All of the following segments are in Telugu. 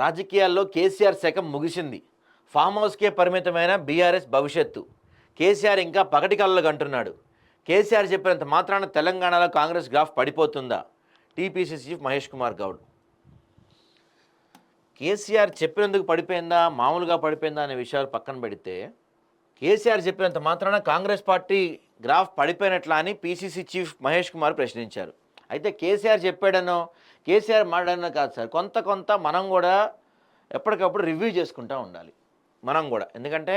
రాజకీయాల్లో కేసీఆర్ శకం ముగిసింది. ఫామ్ హౌస్కే పరిమితమైన బీఆర్ఎస్ భవిష్యత్తు. కేసీఆర్ ఇంకా పగటి కళ్ళకు అంటున్నాడు కేసీఆర్ చెప్పినంత మాత్రాన తెలంగాణలో Congress graph పడిపోతుందా? TPC chief Mahesh Kumar Goud. KCR చెప్పినందుకు పడిపోయిందా? మామూలుగా పడిపోయిందా అనే విషయాలు పక్కన పెడితే కేసీఆర్ చెప్పినంత మాత్రాన కాంగ్రెస్ పార్టీ గ్రాఫ్ పడిపోయినట్లా అని పీసీసీ చీఫ్ మహేష్ కుమార్ ప్రశ్నించారు. అయితే కేసీఆర్ చెప్పాడనో కేసీఆర్ మాట్లాడనో కాదు సార్ కొంత కొంత మనం కూడా ఎప్పటికప్పుడు రివ్యూ చేసుకుంటూ ఉండాలి. మనం కూడా. ఎందుకంటే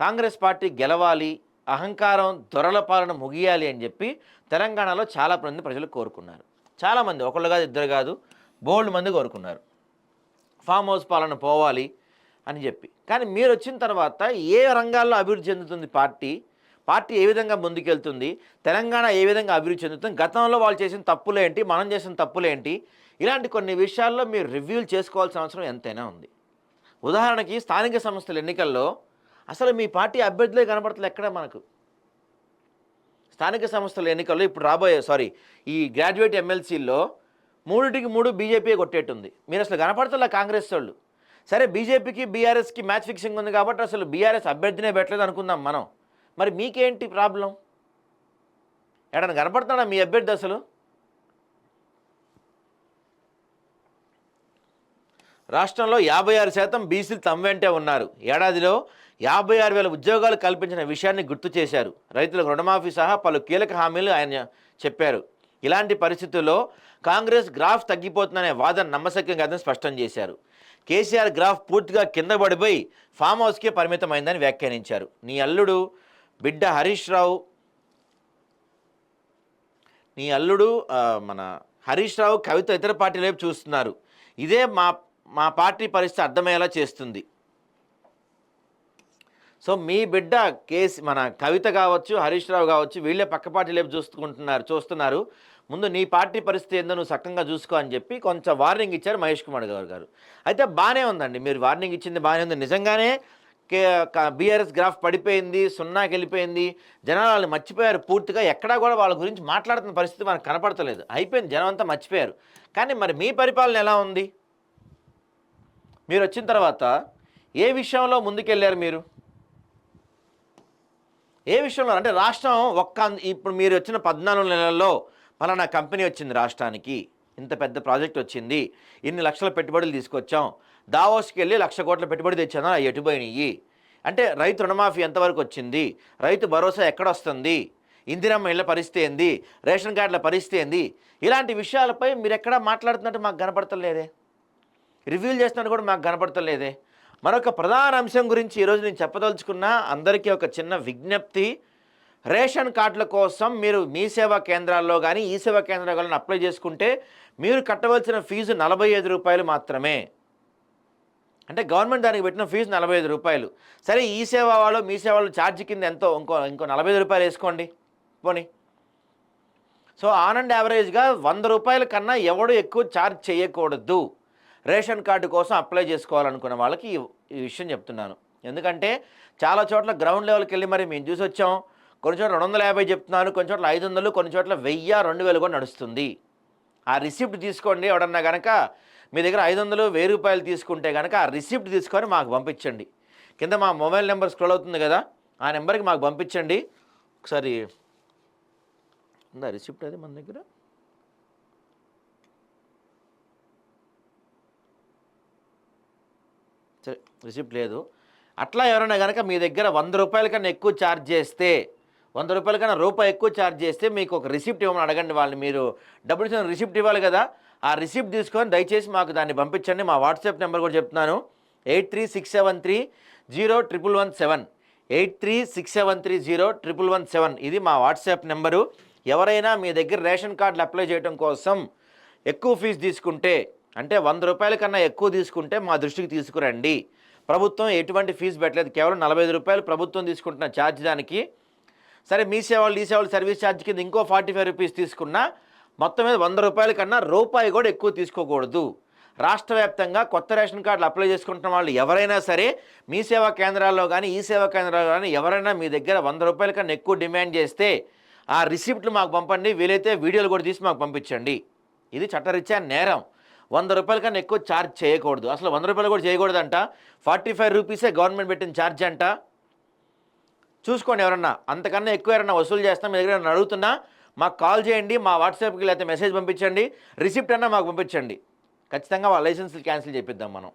కాంగ్రెస్ పార్టీ గెలవాలి అహంకారం దొరల పాలన ముగియాలి అని చెప్పి తెలంగాణలో చాలా మంది ప్రజలు కోరుకున్నారు. చాలామంది ఒకళ్ళు కాదు ఇద్దరు కాదు బోల్డ్ మంది కోరుకున్నారు. ఫామ్ హౌస్ పాలన పోవాలి అని చెప్పి. కానీ మీరు వచ్చిన తర్వాత ఏ రంగాల్లో అభివృద్ధి చెందుతుంది పార్టీ? పార్టీ ఏ విధంగా ముందుకెళ్తుంది తెలంగాణ ఏ విధంగా అభివృద్ధి చెందుతుంది గతంలో వాళ్ళు చేసిన తప్పులేంటి మనం చేసిన తప్పులేంటి ఇలాంటి కొన్ని విషయాల్లో మీరు రివ్యూలు చేసుకోవాల్సిన అవసరం ఎంతైనా ఉంది. ఉదాహరణకి స్థానిక సంస్థల ఎన్నికల్లో అసలు మీ పార్టీ అభ్యర్థులే కనపడతలే ఎక్కడ మనకు? స్థానిక సంస్థల ఎన్నికల్లో ఇప్పుడు రాబోయే సారీ ఈ గ్రాడ్యుయేట్ ఎమ్మెల్సీల్లో మూడింటికి మూడు బీజేపీ కొట్టేట్టుంది. మీరు అసలు కనపడతలే కాంగ్రెస్ వాళ్ళు? సరే బీజేపీకి బీఆర్ఎస్కి మ్యాచ్ ఫిక్సింగ్ ఉంది కాబట్టి అసలు బీఆర్ఎస్ అభ్యర్థినే పెట్టలేదు అనుకుందాం మనం. మరి మీకేంటి ప్రాబ్లం? ఎడన కనపడుతున్నాడా మీ అభ్యర్థి అసలు? రాష్ట్రంలో యాభై ఆరు శాతం బీసీలు తమ వెంటే ఉన్నారు. ఏడాదిలో యాభై ఆరు వేల ఉద్యోగాలు కల్పించిన విషయాన్ని గుర్తు చేశారు. రైతులకు రుణమాఫీ సహా పలు కీలక హామీలు ఆయన చెప్పారు. ఇలాంటి పరిస్థితుల్లో కాంగ్రెస్ గ్రాఫ్ తగ్గిపోతుందనే వాదన నమ్మశక్యం కాదని స్పష్టం చేశారు. కేసీఆర్ గ్రాఫ్ పూర్తిగా కింద పడిపోయి ఫామ్ హౌస్కే పరిమితమైందని వ్యాఖ్యానించారు. నీ అల్లుడు బిడ్డ హరీష్ రావు. నీ అల్లుడు మన హరీష్ రావు కవిత ఇతర పార్టీల వైపు చూస్తున్నారు. ఇదే మా మా పార్టీ పరిస్థితి అర్థమయ్యేలా చేస్తుంది. సో మీ బిడ్డ కేసు మన కవిత కావచ్చు హరీష్ రావు కావచ్చు వీళ్ళే పక్క పార్టీ వైపు చూసుకుంటున్నారు చూస్తున్నారు. ముందు నీ పార్టీ పరిస్థితి ఏందో నువ్వు సక్కంగా చూసుకో అని చెప్పి కొంచెం వార్నింగ్ ఇచ్చారు మహేష్ కుమార్ గారు. గారు అయితే బాగానే ఉందండి. మీరు వార్నింగ్ ఇచ్చింది బాగానే ఉంది. నిజంగానే కే బీఆర్ఎస్ గ్రాఫ్ పడిపోయింది సున్నాకి వెళ్ళిపోయింది. జనాలు వాళ్ళు మర్చిపోయారు పూర్తిగా. ఎక్కడా కూడా వాళ్ళ గురించి మాట్లాడుతున్న పరిస్థితి మనకు కనపడతలేదు. అయిపోయింది. జనం అంతా మర్చిపోయారు. కానీ మరి మీ పరిపాలన ఎలా ఉంది? మీరు వచ్చిన తర్వాత ఏ విషయంలో ముందుకెళ్ళారు మీరు? ఏ విషయంలో? అంటే రాష్ట్రం ఒక్క ఇప్పుడు మీరు వచ్చిన పద్నాలుగు నెలల్లో ఫలానా కంపెనీ వచ్చింది రాష్ట్రానికి. ఇంత పెద్ద ప్రాజెక్ట్ వచ్చింది. ఇన్ని లక్షల పెట్టుబడులు తీసుకొచ్చాం. దావోస్కి వెళ్ళి లక్ష కోట్ల పెట్టుబడి తెచ్చాను ఎటుపోయినాయి? అంటే రైతు రుణమాఫీ ఎంతవరకు వచ్చింది? రైతు భరోసా ఎక్కడ వస్తుంది ఇందిరమ్మ ఇళ్ళ పరిస్థితి ఏంది? రేషన్ కార్డుల పరిస్థితి ఏంది? ఇలాంటి విషయాలపై మీరు ఎక్కడా మాట్లాడుతున్నట్టు మాకు కనపడతలేదే రివ్యూలు చేస్తున్నట్టు కూడా మాకు కనపడతలేదే మరొక ప్రధాన అంశం గురించి ఈరోజు నేను చెప్పదలుచుకున్న అందరికీ ఒక చిన్న విజ్ఞప్తి. రేషన్ కార్డుల కోసం మీరు మీ సేవా కేంద్రాల్లో కానీ ఈ సేవా కేంద్రాల్లో కానీ అప్లై చేసుకుంటే మీరు కట్టవలసిన ఫీజు నలభై ఐదు రూపాయలు మాత్రమే. అంటే గవర్నమెంట్ దానికి పెట్టిన ఫీజు నలభై ఐదు రూపాయలు. సరే ఈ సేవ వాళ్ళు మీ సేవలు ఛార్జ్ కింద ఎంతో ఇంకో ఇంకో నలభై ఐదు రూపాయలు వేసుకోండి. పోనీ. సో ఆన్ అండ్ యావరేజ్గా వంద రూపాయల కన్నా ఎవడు ఎక్కువ ఛార్జ్ చేయకూడదు. రేషన్ కార్డు కోసం అప్లై చేసుకోవాలనుకున్న వాళ్ళకి ఈ ఈ విషయం చెప్తున్నాను. ఎందుకంటే చాలా చోట్ల గ్రౌండ్ లెవెల్కి వెళ్ళి మరి మేము చూసి వచ్చాం. కొన్ని చోట్ల రెండు వందల యాభై చెప్తున్నారు కొన్ని చోట్ల ఐదు వందలు కొన్ని చోట్ల వెయ్యి రెండు వేలు కూడా నడుస్తుంది. ఆ రిసిప్ట్ తీసుకోండి ఎవడన్నా కనుక మీ దగ్గర ఐదు వందలు వెయ్యి రూపాయలు తీసుకుంటే కనుక ఆ రిసిప్ట్ తీసుకొని మాకు పంపించండి. కింద మా మొబైల్ నెంబర్ స్క్రోల్ అవుతుంది కదా ఆ నెంబర్కి మాకు పంపించండి. ఒకసారి ఉందా రిసిప్ట్ అది మన దగ్గర? సరే రిసిప్ట్ లేదు. అట్లా ఎవరైనా కనుక మీ దగ్గర వంద రూపాయల కన్నా ఎక్కువ ఛార్జ్ చేస్తే వంద రూపాయల కన్నా రూపాయి ఎక్కువ ఛార్జ్ చేస్తే మీకు ఒక రిసిప్ట్ ఇవ్వమని అడగండి వాళ్ళని మీరు డబ్బులు ఇచ్చిన రిసిప్ట్ ఇవ్వాలి కదా ఆ రిసిప్ట్ తీసుకొని దయచేసి మాకు దాన్ని పంపించండి. మా వాట్సాప్ నెంబర్ కూడా చెప్తున్నాను. Eight three six seven three zero triple one seven. Eight three six seven three zero triple one seven. ఇది మా వాట్సాప్ నెంబరు. ఎవరైనా మీ దగ్గర రేషన్ కార్డులు అప్లై చేయడం కోసం ఎక్కువ ఫీజు తీసుకుంటే అంటే వంద రూపాయల కన్నా ఎక్కువ తీసుకుంటే మా దృష్టికి తీసుకురండి. ప్రభుత్వం ఎటువంటి ఫీజు పెట్టలేదు. కేవలం నలభై ఐదు రూపాయలు ప్రభుత్వం తీసుకుంటున్న ఛార్జ్ దానికి. సరే మీ సేవలు ఈ సేవలు సర్వీస్ ఛార్జ్ కింద ఇంకో ఫార్టీ ఫైవ్ రూపీస్ తీసుకున్నా మొత్తం మీద వంద రూపాయల కన్నా రూపాయి కూడా ఎక్కువ తీసుకోకూడదు. రాష్ట్ర వ్యాప్తంగా కొత్త రేషన్ కార్డులు అప్లై చేసుకుంటున్న వాళ్ళు ఎవరైనా సరే మీ సేవా కేంద్రాల్లో కానీ ఈ సేవా కేంద్రాల్లో కానీ ఎవరైనా మీ దగ్గర వంద రూపాయల కన్నా ఎక్కువ డిమాండ్ చేస్తే ఆ రిసిప్ట్లు మాకు పంపండి. వీలైతే వీడియోలు కూడా తీసి మాకు పంపించండి. ఇది చట్టరీత్యా నేరం. వంద రూపాయల కన్నా ఎక్కువ ఛార్జ్ చేయకూడదు. అసలు వంద రూపాయలు కూడా చేయకూడదంట. ఫార్టీ ఫైవ్ రూపీసే గవర్నమెంట్ పెట్టిన ఛార్జ్ అంట. చూసుకోండి ఎవరన్నా. అంతకన్నా ఎక్కువ ఎవరన్నా వసూలు చేస్తాం మీ దగ్గర అడుగుతున్నా మాకు కాల్ చేయండి మా వాట్సాప్కి లేకపోతే మెసేజ్ పంపించండి రిసిప్ట్ అన్నా మాకు పంపించండి. ఖచ్చితంగా వాళ్ళ లైసెన్స్ క్యాన్సిల్ చేపిద్దాం మనం.